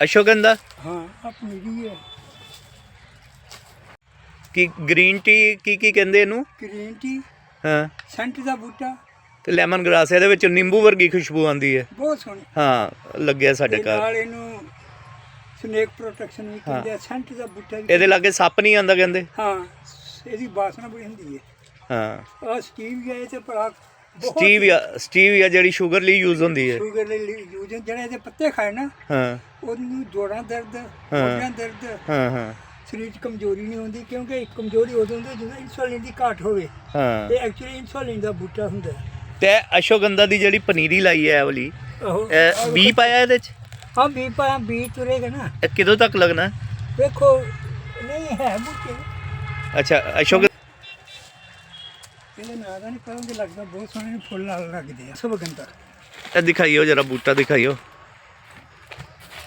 ਅਸ਼ੋਗੰਧਾ ਹਾਂ ਆ ਪਨੀਰੀ ਹੈ। ਕੀ ਗ੍ਰੀਨ ਟੀ ਕੀ ਕੀ ਕਹਿੰਦੇ ਇਹਨੂੰ? ਗ੍ਰੀਨ ਟੀ ਹਾਂ। ਸੈਂਟ ਦਾ ਬੂਟਾ। ਤੇ ਲੈਮਨ ਗ੍ਰਾਸ ਇਹਦੇ ਵਿੱਚ ਨਿੰਬੂ ਵਰਗੀ ਖੁਸ਼ਬੂ ਆਉਂਦੀ ਹੈ। ਬਹੁਤ ਸੋਹਣੀ। ਹਾਂ ਲੱਗਿਆ ਸਾਡੇ ਘਰ। ਨਾਲ ਇਹਨੂੰ ਸਨੇਕ ਪ੍ਰੋਟੈਕਸ਼ਨ ਵੀ ਕਹਿੰਦੇ ਆ ਸੈਂਟ ਦਾ ਬੂਟਾ ਵੀ ਇਹਦੇ ਲਾਗੇ ਸੱਪ ਨਹੀਂ ਆਉਂਦਾ ਕਹਿੰਦੇ? ਹਾਂ ਇਹਦੀ ਬਾਸਨਾ ਬੜੀ ਹੁੰਦੀ ਹੈ। ਹਾਂ। ਆ ਸਟੀਵ ਗਏ ਤੇ ਭਰਾ ਸਟੀਵੀਆ ਸਟੀਵੀਆ ਜਿਹੜੀ ਸ਼ੂਗਰ ਲਈ ਯੂਜ਼ ਹੁੰਦੀ ਹੈ। ਸ਼ੂਗਰ ਲਈ ਯੂਜ਼ ਜਿਹੜੇ ਇਹਦੇ ਪੱਤੇ ਖਾਏ ਨਾ ਹਾਂ। ਉਹਨੂੰ ਜੋੜਾਂ ਦਰਦ ਗੋਡਿਆਂ ਦਰਦ ਹਾਂ ਹਾਂ। ਸਰੀਰ 'ਚ ਕਮਜ਼ੋਰੀ ਨਹੀਂ ਹੁੰਦੀ ਕਿਉਂਕਿ ਇੱਕ ਕਮਜ਼ੋਰੀ ਉਦੋਂ ਹੁੰਦੀ ਜਦੋਂ ਇਨਸੂਲਿਨ ਦੀ ਘਾਟ ਹੋਵੇ। ਹਾਂ। ਇਹ ਐਕਚੁਅਲੀ ਇਨਸੂਲਿਨ ਦਾ ਬੂਟਾ ਹੁੰਦਾ। ਤੇ ਅਸ਼ੋਗੰਧਾ ਦੀ ਜਿਹੜੀ ਪਨੀਰੀ ਲਾਈ ਹੈ ਵਾਲੀ ਬੀ ਪਾਇਆ ਇਹਦੇ ਚ? ਹਾਂ ਵੀ ਪਾਇਆ ਵੀ ਤੁਰੇਗਾ ਨਾ। ਕਿਦੋਂ ਤੱਕ ਲੱਗਣਾ? ਵੇਖੋ ਨਹੀਂ ਹੈ ਬੂਟੇ। ਅੱਛਾ ਅਸ਼ੋਕ ਨਾਂ ਦਾ ਨਹੀਂ ਪਤਾ ਕਿ ਲੱਗਦਾ ਬਹੁਤ ਸੋਹਣੇ ਫੁੱਲ ਨਾਲ ਲੱਗਦੇ ਆ ਸਭ ਗੰਦਾ। ਇਹ ਦਿਖਾਈਓ ਜਰਾ ਬੂਟਾ ਦਿਖਾਈਓ।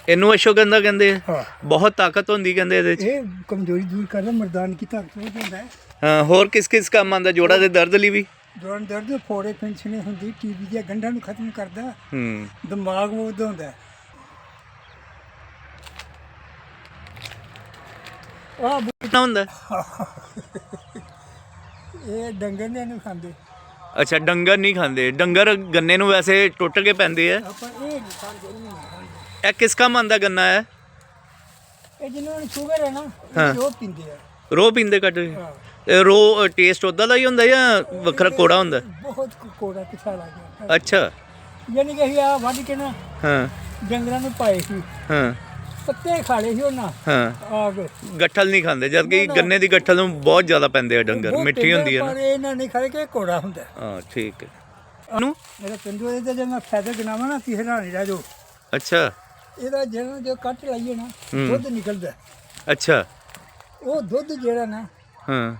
ਇਹਨੂੰ ਅਸ਼ੋਗੰਧਾ ਕਹਿੰਦੇ ਆ। ਹਾਂ। ਬਹੁਤ ਤਾਕਤ ਹੁੰਦੀ ਕਹਿੰਦੇ ਇਹਦੇ ਚ। ਇਹ ਕਮਜ਼ੋਰੀ ਦੂਰ ਕਰਦਾ ਮਰਦਾਨ ਕੀ ਤਾਕਤ ਹੋ ਜਾਂਦਾ ਹੈ? ਹਾਂ ਹੋਰ ਕਿਸ ਕਿਸ ਕੰਮ ਆਉਂਦਾ ਜੋੜਾਂ ਦੇ ਦਰਦ ਲਈ ਵੀ। ਜੋੜਨ ਦਰਦ ਫੋੜੇ ਪੈਂਸ਼ਨੇ ਹੁੰਦੀ ਟੀਬੀ ਦੀਆਂ ਗੰਢਾਂ ਨੂੰ ਖਤਮ ਕਰਦਾ ਹੂੰ। ਦਿਮਾਗ ਮੁੱਦ ਹੁੰਦਾ ਆ ਕਿੰਨਾ ਹੁੰਦਾ ਇਹ ਡੰਗਰ ਨੇ ਇਹਨੂੰ ਖਾਂਦੇ। ਅੱਛਾ ਡੰਗਰ ਨਹੀਂ ਖਾਂਦੇ। ਡੰਗਰ ਗੰਨੇ ਨੂੰ ਵੈਸੇ ਟੁੱਟ ਕੇ ਪੈਂਦੇ ਆ। ਆਪਾਂ ਇਹ ਨਹੀਂ ਖਾਂਦੇ ਇਹ ਨਹੀਂ ਖਾਂਦੇ। ਇਹ ਕਿਸ ਕੰਮ ਆਉਂਦਾ ਗੰਨਾ ਹੈ ਇਹ ਜਿਹਨਾਂ ਨੂੰ ਸ਼ੂਗਰ ਹੈ ਨਾ ਹਾਂ। ਇਹ ਉਹ ਪੀਂਦੇ ਆ। ਰੋ ਪੀਂਦੇ ਕੱਢ ਕੇ? ਹਾਂ। ਰੋ ਟੇਸਟ ਉਦਾਂ ਦਾ ਹੀ ਹੁੰਦਾ ਜਾਂ ਵੱਖਰਾ ਕੋੜਾ ਹੁੰਦਾ? ਬਹੁਤ ਕੋੜਾ ਪਿਛਾ ਲੱਗ ਗਿਆ ਅੱਛਾ। ਯਾਨੀ ਕਿ ਅਸੀਂ ਆ ਵੱਢ ਕੇ ਨਾ ਹਾਂ। ਡੰਗਰਾਂ ਨੂੰ ਪਾਏ ਸੀ। ਹਾਂ। ਪੱਤੇ ਖਾ ਲਏ ਸੀ ਉਹਨਾਂ। ਹਾਂ। ਆਗ ਗੱਠਲ ਨਹੀਂ ਖਾਂਦੇ ਜਦ ਕਿ ਗੰਨੇ ਦੀ ਗੱਠਲ ਨੂੰ ਬਹੁਤ ਜ਼ਿਆਦਾ ਪੈਂਦੇ ਆ ਡੰਗਰ ਮਿੱਠੀ ਹੁੰਦੀ ਹੈ ਪਰ ਇਹਨਾਂ ਨਹੀਂ ਖਾਏ ਕਿ ਕੋੜਾ ਹੁੰਦਾ ਹੈ। ਠੀਕ ਹੈ। ਨੂੰ? ਮੇਰਾ ਪਿੰਡੂ ਇਹਦੇ ਜੇ ਮੈਂ ਫਾਇਦਾ ਗਿਨਾਵਾਂ ਨਾ ਤੀ ਹੈਰਾਨੀ ਰਹਿ ਜਾਓ। ਅੱਛਾ। ਇਹਦਾ ਜਿਹੜਾ ਜੋ ਕੱਟ ਲਾਈਏ ਨਾ। ਦੁੱਧ ਨਿਕਲਦਾ। ਅੱਛਾ। ਉਹ ਦੁੱਧ ਜਿਹੜਾ ਨਾ ਹਾਂ।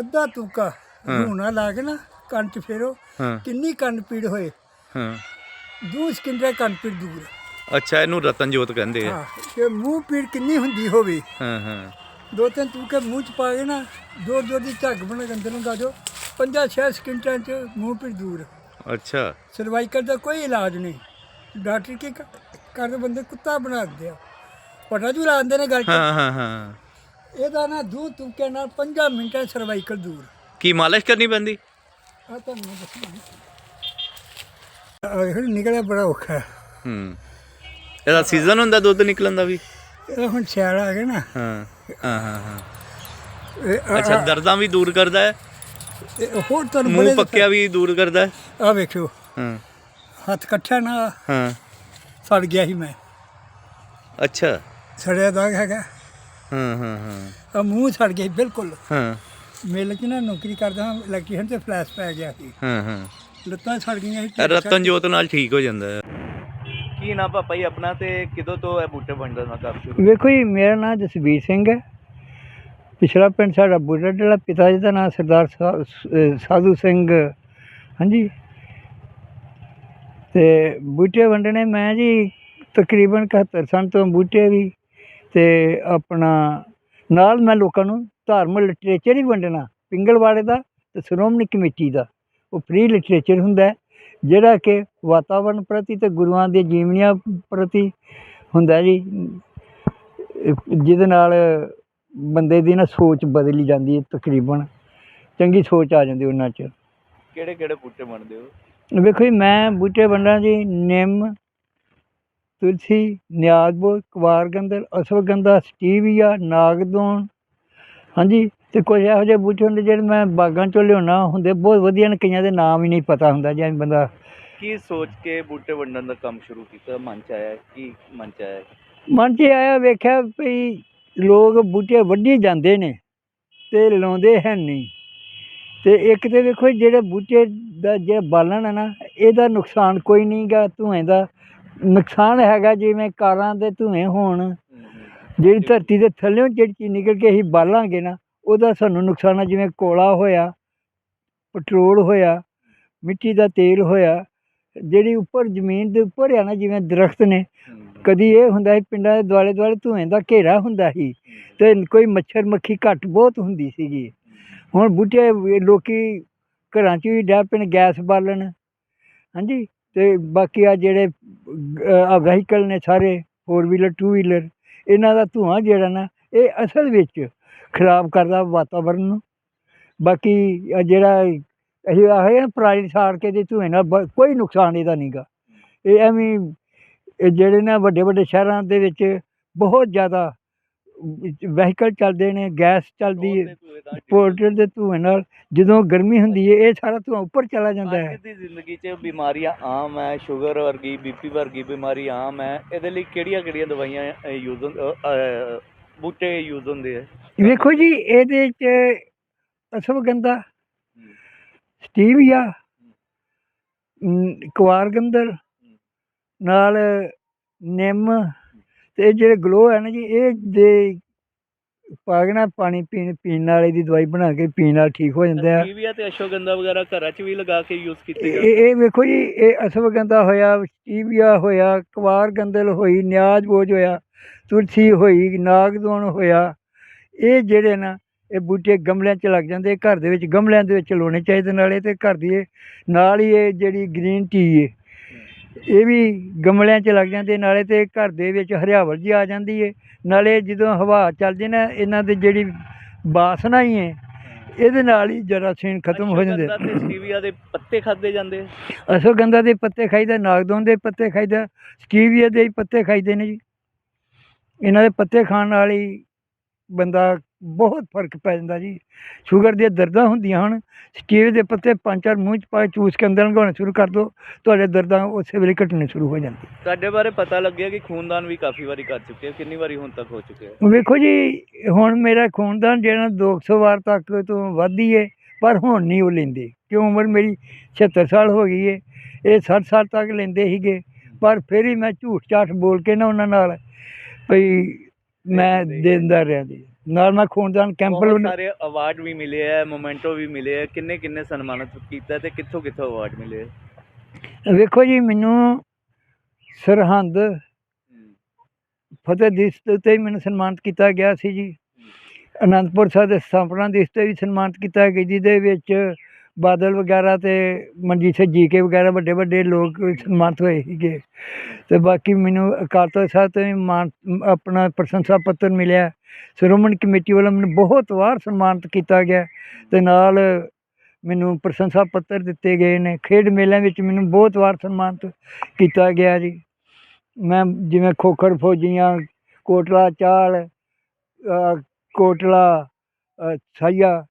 ਅੱਧਾ ਤੂਕਾ ਰੂਣਾ ਲਾ ਕੇ ਨਾ ਕੰਨ ਚ ਫੇਰੋ ਹਾਂ। ਕਿੰਨੀ ਕੰਨ ਪੀੜ ਹੋਏ। ਹਾਂ। ਦੂ ਸਕਿੰਟੇ ਕੰਨ ਪੀੜ ਦੂਰ ਅੱਛਾ ਇਹਨੂੰ ਰਤਨ ਜੋਤ ਕਹਿੰਦੇ ਆ। ਹਾਂ ਤੇ ਮੂੰਹ ਪੀੜ ਕਿੰਨੀ ਹੁੰਦੀ ਹੋਵੇ। ਹਾਂ ਹਾਂ। ਦੋ ਤਿੰਨ ਤੂਕੇ ਮੂੰਹ ਚ ਪਾ ਕੇ ਨਾ ਦੋ ਦੋ ਦੀ ਝੱਗ ਬਣਾ ਕੇ ਅੰਦਰ ਨੂੰ ਗਾਜੋ ਪੰਜਾਂ ਛੇ ਸਕਿੰਟਾਂ ਚ ਮੂੰਹ ਪੀੜ ਦੂਰ। ਅੱਛਾ। ਸਰਵਾਈਕਲ ਦਾ ਕੋਈ ਇਲਾਜ ਨਹੀਂ। ਡਾਕਟਰ ਕੀ ਕ- ਕਰਦੇ ਬੰਦੇ ਕੁੱਤਾ ਬਣਾ ਦਿੰਦੇ ਆ। ਪਟਾ ਜੂ ਲਾਉਂਦੇ ਨੇ ਗੱਲ ਹਾਂ ਹਾਂ ਹਾਂ। ਇਹਦਾ ਨਾ ਦੂ ਤੁਕੇ ਨਾਲ 5 ਮਿੰਟਾਂ ਸਰਵਾਈਕਲ ਦੂਰ। ਕੀ ਮਾਲਿਸ਼ ਕਰਨੀ ਪੈਂਦੀ? ਆ ਤੁਹਾਨੂੰ ਮੈਂ ਦੱਸਣਾ ਇਹ ਨਿਕਲਿਆ ਬੜਾ ਔਖਾ। ਹੈ। ਇਹਦਾ ਸੀਜ਼ਨ ਹੁੰਦਾ ਦੁੱਧ ਨਿਕਲਣ ਦਾ ਵੀ? ਇਹ ਹੁਣ ਸਿਆਲ ਆ ਗਿਆ ਨਾ। ਹਾਂ ਹਾਂ ਹਾਂ ਹਾਂ। ਇਹ ਆ- ਅੱਛਾ ਦਰਦਾਂ ਵੀ ਦੂਰ ਕਰਦਾ ਹੈ? ਇਹ ਹੋਰ ਤੁਹਾਨੂੰ ਮੂੰਹ ਪੱਕਿਆ ਵੀ ਦੂਰ ਕਰਦਾ ਹੈ? ਆ ਵੇਖਿਓ। ਹਾਂ। ਹੱਥ ਇਕੱਠਾ ਨਾ ਹਾਂ। ਸੜ ਗਿਆ ਸੀ ਮੈਂ। ਅੱਛਾ। ਸੜਿਆ ਦਾਗ ਹੈਗਾ। ਹਾਂ ਹਾਂ ਹਾਂ। ਆ ਮੂੰਹ ਸੜ ਗਿਆ ਸੀ ਬਿਲਕੁਲ। ਹਾਂ। ਮੇਲੇ 'ਚ ਨਾ ਨੌਕਰੀ ਕਰਦਾ ਹਾਂ ਇਲੈਕਟ੍ਰੀਸ਼ਨ ਤੇ ਫਲੈਸ਼ ਪੈ ਗਿਆ ਸੀ। ਹਾਂ ਹਾਂ। ਲੱਤਾਂ ਸੜ ਗਈਆਂ ਸੀ। ਇਹ ਰਤਨ ਜੋਤ ਨਾਲ ਠੀਕ ਹੋ ਜਾਂਦਾ ਹੈ। ਕੀ ਨਾ ਪਾਪਾ ਜੀ ਆਪਣਾ ਤੇ ਕਿਦੋਂ ਤੋਂ ਇਹ ਬੂਟੇ ਵੰਡਣ ਦਾ ਕੰਮ ਸ਼ੁਰੂ ਵੇਖੋ ਜੀ ਮੇਰਾ ਨਾਮ ਜਸਵੀਰ ਸਿੰਘ ਹੈ। ਪਿਛਲਾ ਪਿੰਡ ਸਾਡਾ ਬੁੱਢਾ ਡਲਾ ਪਿਤਾ ਜੀ ਦਾ ਨਾਮ ਸਰਦਾਰ ਸਾ- ਅਹ ਸਾਧੂ ਸਿੰਘ ਹਾਂਜੀ। ਤੇ ਬੂਟੇ ਵੰਡਣੇ ਮੈਂ ਜੀ ਤਕਰੀਬਨ 71 ਸਾਲ ਤੋਂ ਬੂਟੇ ਵੀ ਤੇ ਆਪਣਾ ਨਾਲ ਮੈਂ ਲੋਕਾਂ ਨੂੰ ਧਾਰਮਿਕ ਲਿਟਰੇਚਰ ਹੀ ਵੰਡਣਾ ਪਿੰਗਲਵਾੜੇ ਦਾ ਤੇ ਸ਼੍ਰੋਮਣੀ ਕਮੇਟੀ ਦਾ। ਉਹ ਫ੍ਰੀ ਲਿਟਰੇਚਰ ਹੁੰਦਾ ਹੈ, ਜਿਹੜਾ ਕਿ ਵਾਤਾਵਰਣ ਪ੍ਰਤੀ ਤੇ ਗੁਰੂਆਂ ਦੇ ਜੀਵਨੀਆਂ ਪ੍ਰਤੀ ਹੁੰਦਾ ਜੀ ਜਿਹਦੇ ਨਾਲ ਬੰਦੇ ਦੀ ਨਾ ਸੋਚ ਬਦਲੀ ਜਾਂਦੀ ਹੈ ਤਕਰੀਬਨ। ਚੰਗੀ ਸੋਚ ਆ ਜਾਂਦੀ ਉਹਨਾਂ 'ਚ। ਕਿਹੜੇ ਕਿਹੜੇ ਬੂਟੇ ਵੰਡਦੇ ਹੋ? ਵੇਖੋ ਜੀ ਮੈਂ ਬੂਟੇ ਵੰਡਾਂ ਜੀ ਨਿੰਮ ਤੁਲਸੀ ਨਿਆਜ਼ਬੋ ਕਵਾਰਗੰਦਰ ਅਸ਼ਵਗੰਧਾ ਸਟੀਵੀਆ ਨਾਗਦੋਨ ਹਾਂਜੀ ਤੇ ਕੁਝ ਇਹੋ ਜਿਹੇ ਬੂਟੇ ਹੁੰਦੇ ਜਿਹੜੇ ਮੈਂ ਬਾਗਾਂ ਚੋਂ ਲਿਆਉਣਾ ਹੁੰਦੇ ਬਹੁਤ ਵਧੀਆ ਨੇ ਕਈਆਂ ਦੇ ਨਾਮ ਹੀ ਨਹੀਂ ਪਤਾ ਹੁੰਦਾ ਜਿਵੇਂ ਬੰਦਾ ਕੀ ਸੋਚ ਕੇ ਬੂਟੇ ਵੰਡਣ ਦਾ ਕੰਮ ਸ਼ੁਰੂ ਕੀਤਾ? ਮਨ ਚ ਆਇਆ ਕੀ ਮਨ ਚ ਆਇਆ? ਮਨ 'ਚ ਆਇਆ ਵੇਖਿਆ ਵੀ ਲੋਕ ਬੂਟੇ ਵੱਢੀ ਜਾਂਦੇ ਨੇ ਤੇ ਲਾਉਂਦੇ ਹੈ ਨਹੀਂ। ਤੇ ਇੱਕ ਤੇ ਵੇਖੋ ਜਿਹੜੇ ਬੂਟੇ ਦਾ ਜਿਹੜਾ ਬਾਲਣ ਹੈ ਨਾ ਇਹਦਾ ਨੁਕਸਾਨ ਕੋਈ ਨਹੀਂਗਾ ਧੂਏ ਦਾ। ਨੁਕਸਾਨ ਹੈਗਾ ਜਿਵੇਂ ਕਾਰਾਂ ਦੇ ਧੂਏ ਹੋਣ ਜਿਹੜੀ ਧਰਤੀ ਦੇ ਥੱਲੇੋਂ ਜਿਹੜੀ ਚੀਜ਼ ਨਿਕਲ ਕੇ ਅਸੀਂ ਬਾਲਾਂਗੇ ਨਾ ਉਹਦਾ ਸਾਨੂੰ ਨੁਕਸਾਨ ਆ ਜਿਵੇਂ ਕੋਲਾ ਹੋਇਆ ਪੈਟਰੋਲ ਹੋਇਆ ਮਿੱਟੀ ਦਾ ਤੇਲ ਹੋਇਆ ਜਿਹੜੀ ਉੱਪਰ ਜ਼ਮੀਨ ਦੇ ਉੱਪਰ ਆ ਨਾ ਜਿਵੇਂ ਦਰਖਤ ਨੇ ਕਦੀ ਇਹ ਹੁੰਦਾ ਸੀ ਪਿੰਡਾਂ ਦੇ ਦੁਆਲੇ ਦੁਆਲੇ ਧੂਏ ਦਾ ਘੇਰਾ ਹੁੰਦਾ ਸੀ ਤੇ ਕੋਈ ਮੱਛਰ ਮੱਖੀ ਘੱਟ ਬਹੁਤ ਹੁੰਦੀ ਸੀਗੀ। ਹੁਣ ਬੂਟੇ ਲੋਕੀ ਘਰਾਂ 'ਚ ਵੀ ਡੈ ਪੈਣ ਗੈਸ ਬਾਲਣ ਹਾਂਜੀ ਤੇ ਬਾਕੀ ਆ ਜਿਹੜੇ ਆ ਵਹੀਕਲ ਨੇ ਸਾਰੇ ਫੋਰ ਵੀਲਰ ਟੂ ਵੀਲਰ ਇਹਨਾਂ ਦਾ ਧੂਆਂ ਜਿਹੜਾ ਨਾ ਇਹ ਅਸਲ ਵਿੱਚ ਖਰਾਬ ਕਰਦਾ ਵਾਤਾਵਰਨ ਨੂੰ। ਬਾਕੀ ਆਹ ਜਿਹੜਾ ਅਸੀਂ ਆਖੇ ਨਾ ਪਰਾਲੀ ਸਾੜ ਕੇ ਦੇ ਧੂਏ ਨਾਲ ਬ- ਕੋਈ ਨੁਕਸਾਨ ਇਹਦਾ ਨਹੀਂਗਾ ਇਹ ਐਵੇਂ ਹੀ ਇਹ ਜਿਹੜੇ ਨਾ ਵੱਡੇ ਵੱਡੇ ਸ਼ਹਿਰਾਂ ਦੇ ਵਿੱਚ ਬਹੁਤ ਜ਼ਿਆਦਾ ਵਹੀਕਲ ਚੱਲਦੇ ਨੇ ਗੈਸ ਚੱਲਦੀ ਹੈ ਪੋਲਟਰ ਦੇ ਧੂਏ ਨਾਲ ਜਦੋਂ ਗਰਮੀ ਹੁੰਦੀ ਹੈ ਇਹ ਸਾਰਾ ਧੂਆਂ ਉੱਪਰ ਚਲਾ ਜਾਂਦਾ ਹੈ। ਅੱਜ ਦੀ ਜ਼ਿੰਦਗੀ 'ਚ ਬਿਮਾਰੀਆਂ ਆਮ ਹੈ ਸ਼ੂਗਰ ਵਰਗੀ ਬੀਪੀ ਵਰਗੀ ਬਿਮਾਰੀ ਆਮ ਹੈ। ਇਹਦੇ ਲਈ ਕਿਹੜੀਆਂ ਕਿਹੜੀਆਂ ਦਵਾਈਆਂ ਯੂਜ਼ ਬੂਟੇ ਯੂਜ਼ ਹੁੰਦੇ ਆ? ਵੇਖੋ ਜੀ ਇਹਦੇ ਚ ਅਸ਼ਵਗੰਧਾ ਸਟੀਵੀਆ ਅਮ, ਕੁਆਰਗੰਦਰ ਨਾਲ ਨਿੰਮ ਤੇ ਇਹ ਜਿਹੜੇ ਗਲੋ ਹੈ ਨਾ ਜੀ ਇਹ ਦੇ ਪਾ ਕੇ ਨਾ ਪਾਣੀ ਪੀਣ ਪੀਣ ਨਾਲ ਇਹਦੀ ਦਵਾਈ ਬਣਾ ਕੇ ਪੀਣ ਨਾਲ ਠੀਕ ਹੋ ਜਾਂਦਾ ਹੈ ਟੀਵੀਆ ਤੇ ਅਸ਼ਵਗੰਧਾ ਵਗੈਰਾ ਘਰਾਂ 'ਚ ਵੀ ਲਗਾ ਕੇ ਯੂਜ਼ ਕੀਤੇ ਇਹ ਜਾਂਦੇ ਇਹ ਵੇਖੋ ਜੀ ਇਹ ਅਸ਼ਵਗੰਧਾ ਹੋਇਆ ਸਟੀਵੀਆ ਹੋਇਆ ਕੁਆਰਗੰਦਲ ਹੋਈ ਨਿਆਜ਼ ਬੋਝ ਹੋਇਆ ਤੁਲਸੀ ਹੋਈ ਨਾਗਦੋਣ ਹੋਇਆ ਇਹ ਜਿਹੜੇ ਨਾ ਇਹ ਬੂਟੇ ਗਮਲਿਆਂ 'ਚ ਲੱਗ ਜਾਂਦੇ ਘਰ ਦੇ ਵਿੱਚ ਗਮਲਿਆਂ ਦੇ ਵਿੱਚ ਲਾਉਣੇ ਚਾਹੀਦੇ ਨਾਲੇ ਤੇ ਘਰ ਦੀ ਨਾਲ ਹੀ ਇਹ ਜਿਹੜੀ ਗ੍ਰੀਨ ਟੀ ਏ ਇਹ ਵੀ ਗਮਲਿਆਂ 'ਚ ਲੱਗ ਜਾਂਦੇ ਨਾਲੇ ਤੇ ਘਰ ਦੇ ਵਿੱਚ ਹਰਿਆਵਲ ਜੀ ਆ ਜਾਂਦੀ ਏ ਨਾਲੇ ਜਦੋਂ ਹਵਾ ਚੱਲਦੀ ਨਾ ਇਹਨਾਂ ਦੀ ਜਿਹੜੀ ਬਾਸਨਾ ਹੀ ਹੈ ਇਹਦੇ ਨਾਲ ਹੀ ਜਰਾਸੀਨ ਖਤਮ ਹੋ ਜਾਂਦੇ। ਤੇ ਸਟੀਵੀਆ ਦੇ ਪੱਤੇ ਖਾਦੇ ਜਾਂਦੇ? ਆ ਅਸ਼ਵਗੰਧਾ ਦੇ ਪੱਤੇ ਖਾਈਦਾ ਨਾਗਦੋਨ ਦੇ ਪੱਤੇ ਖਾਈਦਾ ਸਟੀਵੀਆ ਦੇ ਹੀ ਪੱਤੇ ਖਾਈਦੇ ਨੇ ਜੀ। ਇਹਨਾਂ ਦੇ ਪੱਤੇ ਖਾਣ ਨਾਲ ਹੀ ਬੰਦਾ ਬਹੁਤ ਫ਼ਰਕ ਪੈ ਜਾਂਦਾ ਜੀ। ਸ਼ੂਗਰ ਦੀਆਂ ਦਰਦਾਂ ਹੁੰਦੀਆਂ ਹਨ ਸਟੀਵ ਦੇ ਪੱਤੇ ਪੰਜ ਚਾਰ ਮੂੰਹ ਚ ਪਾ ਕੇ ਚੂਸ ਕੇ ਅੰਦਰ ਲੰਘਾਉਣੇ ਸ਼ੁਰੂ ਕਰ ਦਿਓ ਤੁਹਾਡੇ ਦਰਦਾਂ ਉਸੇ ਵੇਲੇ ਘਟਣੇ ਸ਼ੁਰੂ ਹੋ ਜਾਂਦੀ। ਤੁਹਾਡੇ ਬਾਰੇ ਪਤਾ ਲੱਗਿਆ ਕਿ ਖੂਨਦਾਨ ਵੀ ਕਾਫੀ ਵਾਰੀ ਕਰ ਚੁੱਕੇ ਹੋ ਕਿੰਨੀ ਵਾਰੀ ਹੁਣ ਤੱਕ ਹੋ ਚੁੱਕੇ ਹੋ? ਵੇਖੋ ਜੀ ਹੁਣ ਮੇਰਾ ਖੂਨਦਾਨ ਜਿਹੜਾ 200 ਵਾਰ ਤੱਕ ਤੋਂ ਵੱਧ ਹੀ ਹੈ ਪਰ ਹੁਣ ਨਹੀਂ ਉਹ ਲੈਂਦੇ ਕਿਉਂ ਉਮਰ ਮੇਰੀ 76 ਸਾਲ ਹੋ ਗਈ ਹੈ ਇਹ 60 ਸਾਲ ਤੱਕ ਲੈਂਦੇ ਸੀਗੇ ਪਰ ਫਿਰ ਹੀ ਮੈਂ ਝੂਠ ਝਾਠ ਬੋਲ ਕੇ ਨਾ ਉਹਨਾਂ ਨਾਲ ਭਈ ਮੈਂ ਦਿੰਦਾ ਰਿਹਾ ਜੀ। ਨਾਲ ਮੈਂ ਖੂਨਦਾਨ ਕੈਂਪ ਬਹੁਤ ਸਾਰੇ ਅਵਾਰਡ ਵੀ ਮਿਲੇ ਆ ਮੋਮੈਂਟੋ ਵੀ ਮਿਲੇ ਆ। ਕਿੰਨੇ ਕਿੰਨੇ ਸਨਮਾਨਿਤ ਕੀਤਾ ਤੇ ਕਿੱਥੋਂ ਕਿੱਥੋਂ ਅਵਾਰਡ ਮਿਲੇ ਆ? ਵੇਖੋ ਜੀ ਮੈਨੂੰ ਸਰਹੰਦ ਫਤਿਹ ਦਿਵਸ ਦੇ ਉੱਤੇ ਹੀ ਮੈਨੂੰ ਸਨਮਾਨਿਤ ਕੀਤਾ ਗਿਆ ਸੀ ਜੀ। ਅਨੰਦਪੁਰ ਸਾਹਿਬ ਦੇ ਸਥਾਪਨਾ ਦਿਵਸ ਤੇ ਵੀ ਸਨਮਾਨਿਤ ਕੀਤਾ ਗਿਆ ਜਿਹਦੇ ਵਿੱਚ ਬਾਦਲ ਵਗੈਰਾ ਤੇ ਮਨਜੀਤ ਸਿੰਘ ਜੀਕੇ ਵਗੈਰਾ ਵੱਡੇ ਵੱਡੇ ਲੋਕ ਸਨਮਾਨਿਤ ਹੋਏ ਸੀਗੇ। ਤੇ ਬਾਕੀ ਮੈਨੂੰ ਅਕਾਲ ਤਖਤ ਸਾਹਿਬ ਤੋਂ ਵੀ ਮਾਨ ਆਪਣਾ ਪ੍ਰਸ਼ੰਸਾ ਪੱਤਰ ਮਿਲਿਆ। ਸ਼੍ਰੋਮਣੀ ਕਮੇਟੀ ਵੱਲੋਂ ਮੈਨੂੰ ਬਹੁਤ ਵਾਰ ਸਨਮਾਨਿਤ ਕੀਤਾ ਗਿਆ ਤੇ ਨਾਲ ਮੈਨੂੰ ਪ੍ਰਸ਼ੰਸਾ ਪੱਤਰ ਦਿੱਤੇ ਗਏ ਨੇ। ਖੇਡ ਮੇਲਿਆਂ ਵਿੱਚ ਮੈਨੂੰ ਬਹੁਤ ਵਾਰ ਸਨਮਾਨਿਤ ਕੀਤਾ ਗਿਆ ਜੀ। ਮੈਂ ਜਿਵੇਂ ਖੋਖਰ ਫੌਜੀਆਂ ਕੋਟਲਾ ਚਾਲ ਕੋਟਲਾ ਅ, ਸਾਈਆ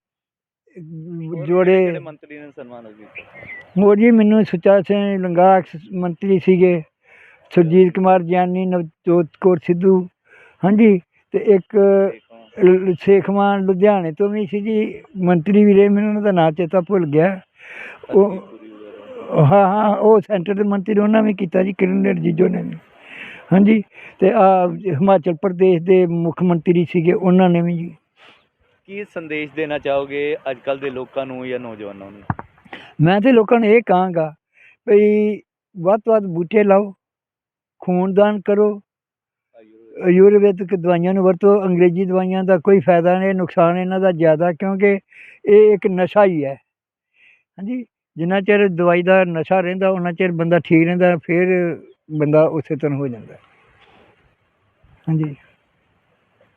ਜੋੜੇ ਮੰਤਰੀ ਨੇ ਹੋਰ ਜੀ ਮੈਨੂੰ ਸੁਚਾ ਸਿੰਘ ਲੰਗਾ ਮੰਤਰੀ ਸੀਗੇ। ਸੁਰਜੀਤ ਕੁਮਾਰ ਗਿਆਨੀ ਨਵਜੋਤ ਕੌਰ ਸਿੱਧੂ। ਹਾਂਜੀ ਤੇ ਇੱਕ ਲ- ਸੇਖਵਾਨ ਲੁਧਿਆਣੇ ਤੋਂ ਵੀ ਸੀ ਜੀ ਮੰਤਰੀ ਵੀ ਰਹੇ ਮੈਨੂੰ ਉਹਨਾਂ ਦਾ ਨਾਂ ਚੇਤਾ ਭੁੱਲ ਗਿਆ। ਉਹ। ਹਾਂ ਹਾਂ ਉਹ ਸੈਂਟਰ ਦੇ ਮੰਤਰੀ ਉਹਨਾਂ ਵੀ ਕੀਤਾ ਜੀ ਕਿਰਨ ਰਿਜੀਜੂ ਨੇ ਵੀ। ਹਾਂਜੀ ਤੇ ਆ ਹਿਮਾਚਲ ਪ੍ਰਦੇਸ਼ ਦੇ ਮੁੱਖ ਮੰਤਰੀ ਸੀਗੇ ਉਹਨਾਂ ਨੇ ਵੀ ਜੀ। ਕੀ ਸੰਦੇਸ਼ ਦੇਣਾ ਚਾਹੋਗੇ ਅੱਜ ਕੱਲ ਦੇ ਲੋਕਾਂ ਨੂੰ ਜਾਂ ਨੌਜਵਾਨਾਂ ਨੂੰ? ਮੈਂ ਤੇ ਲੋਕਾਂ ਨੂੰ ਇਹ ਕਹਾਂਗਾ ਵੀ ਵੱਧ ਤੋਂ ਵੱਧ ਬੂਟੇ ਲਾਓ, ਖੂਨਦਾਨ ਕਰੋ, ਆਯੁਰਵੈਦਿਕ ਦਵਾਈਆਂ ਨੂੰ ਵਰਤੋ, ਅੰਗਰੇਜ਼ੀ ਦਵਾਈਆਂ ਦਾ ਕੋਈ ਫਾਇਦਾ ਨਹੀਂ, ਨੁਕਸਾਨ ਇਹਨਾਂ ਦਾ ਜ਼ਿਆਦਾ ਕਿਉਂਕਿ ਇਹ ਇੱਕ ਨਸ਼ਾ ਹੀ ਹੈ। ਹਾਂਜੀ, ਜਿੰਨਾ ਚਿਰ ਦਵਾਈ ਦਾ ਨਸ਼ਾ ਰਹਿੰਦਾ ਉਹਨਾਂ ਚਿਰ ਬੰਦਾ ਠੀਕ ਰਹਿੰਦਾ, ਫਿਰ ਬੰਦਾ ਉਸੇ ਤਰ੍ਹਾਂ ਹੋ ਜਾਂਦਾ। ਹਾਂਜੀ।